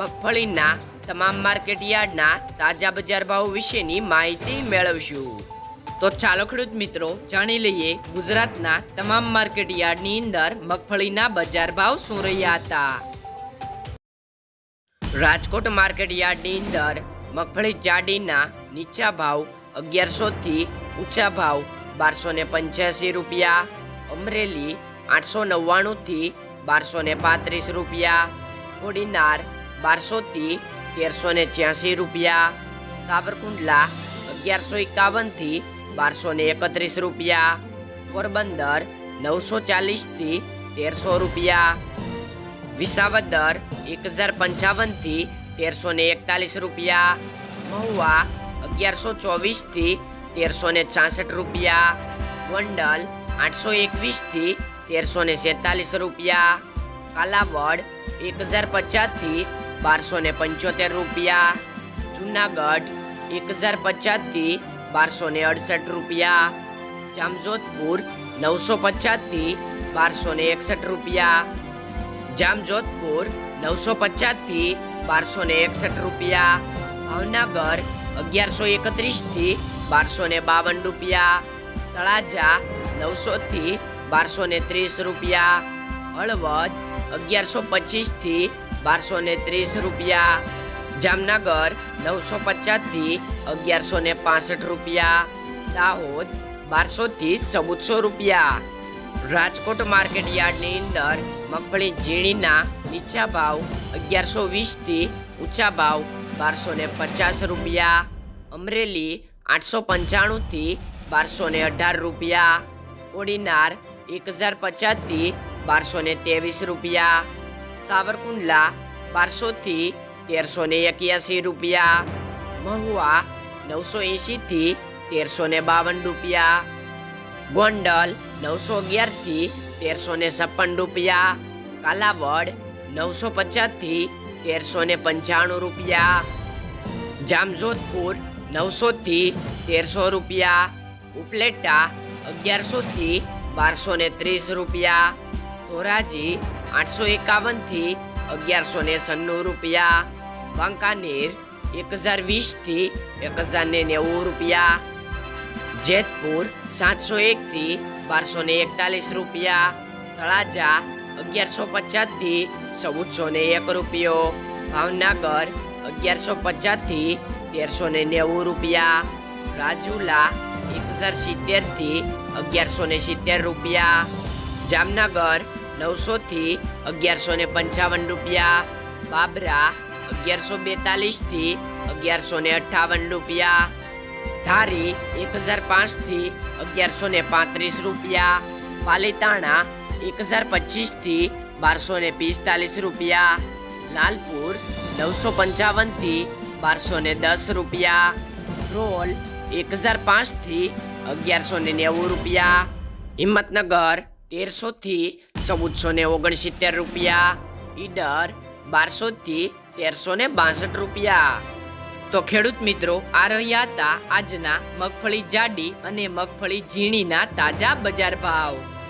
મગફળીના તમામ માર્કેટ યાર્ડના તાજા બજાર ભાવ વિશેની માહિતી મેળવશું. તો ચાલો ખેડૂત મિત્રો, જાણી લઈએ ગુજરાતના તમામ માર્કેટ યાર્ડની અંદર મગફળીના બજાર ભાવ શું રહ્યા હતા. રાજકોટ માર્કેટ યાર્ડની અંદર મગફળી જાડીના નીચા ભાવ અગિયારસોથી ઊંચા ભાવ બારસો ને પંચ્યાસી રૂપિયા, અમરેલી આઠસો નવ્વાણુંથી બારસો ને પાંત્રીસ રૂપિયા, કોડીનાર બારસો થી તેરસો ને છ્યાસી રૂપિયા. સાબરકુંડલા અગિયારસો એકાવનથી બારસો ને એકત્રીસ રૂપિયા. પોરબંદર નવસો ચાલીસથી તેરસો રૂપિયા. વિસાવદર એક હજાર પંચાવનથી તેરસો ને એકતાલીસ રૂપિયા. મહુવા અગિયારસો ચોવીસથી તેરસો ને છાસઠ રૂપિયા. ગોંડલ આઠસો એકવીસથી તેરસો ને રૂપિયા. કાલાવડ એક હજાર પચાસથી બારસો ને પંચોતેર રૂપિયા. જુનાગઢ એક હજાર પચાસથી બારસો ને અડસઠ રૂપિયા. જામજોધપુર નવસો પચાસથી બારસો ને એકસઠ રૂપિયા. જામજોધપુર નવસો પચાસથી બારસો ને એકસઠ રૂપિયા. ભાવનગર અગિયારસો એકત્રીસથી બારસો ને બાવન રૂપિયા. તળાજા નવસો થી બારસો ને ત્રીસ રૂપિયા. હળવદ અગિયારસો પચીસથી બારસો ને ત્રીસ રૂપિયા. જામનગર નવસો પચાસથી અગિયારસો ને પાસઠ રૂપિયા. દાહોદ બારસો થી ચૌદસો રૂપિયા. રાજકોટ માર્કેટ યાર્ડની અંદર મગફળી ઝીણીના નીચા ભાવ અગિયારસો વીસથી ઊંચા ભાવ બારસો ને પચાસ રૂપિયા. અમરેલી આઠસો પંચાણુંથી બારસો ને અઢાર રૂપિયા. કોડીનાર એક હજાર પચાસથી બારસો ને ત્રેવીસ રૂપિયા. સાવરકુંડલા બારસોથી તેરસો ને એક્યાસી રૂપિયા, મહુવા નવસો એંશીથી તેરસો ને બાવન રૂપિયા, ગોંડલ નવસો અગિયારથી તેરસો ને છપ્પન રૂપિયા, કાલાવડ નવસો પચાસથી તેરસો ને પંચાણું રૂપિયા, જામજોધપુર નવસોથી તેરસો રૂપિયા, ઉપલેટા અગિયારસોથી બારસો ને ત્રીસ રૂપિયા, ધોરાજી આઠસો એકાવનથી અગિયારસો ને સન્નું રૂપિયા. વાંકાનેર એક હજાર વીસથી એક હજાર ને નેવું રૂપિયા. જેતપુર સાતસો એકથી બારસો ને એકતાલીસ રૂપિયા. તળાજા અગિયારસો પચાસથી ચૌદસો ને એક રૂપિયો. ભાવનગર અગિયારસો પચાસથી તેરસો ને નેવું રૂપિયા. રાજુલા એક હજાર સિત્તેરથી અગિયારસો ને સિત્તેર રૂપિયા. જામનગર નવસોથી અગિયારસો ને પંચાવન રૂપિયા. બાબરા, અગિયારસો બેતાલીસથી અગિયારસો ને અઠ્ઠાવન રૂપિયા. ધારી એક હજાર પાંચથી અગિયારસો ને પાંત્રીસ રૂપિયા. પાલીતાણા એક હજાર પચીસથી બારસો ને પિસ્તાલીસ રૂપિયા. લાલપુર, નવસો પંચાવનથી બારસો ને દસ રૂપિયા. રોલ એક હજાર પાંચથી અગિયારસો ને નેવું રૂપિયા. હિંમતનગર, તેરસોથી ચૌદસો ને ઓગણસિત્તેર રૂપિયા. ઈડર બારસોથી તેરસો ને બાસઠ રૂપિયા. તો ખેડૂત મિત્રો, આ રહ્યા હતા આજના મગફળી જાડી અને મગફળી ઝીણીના તાજા બજાર ભાવ.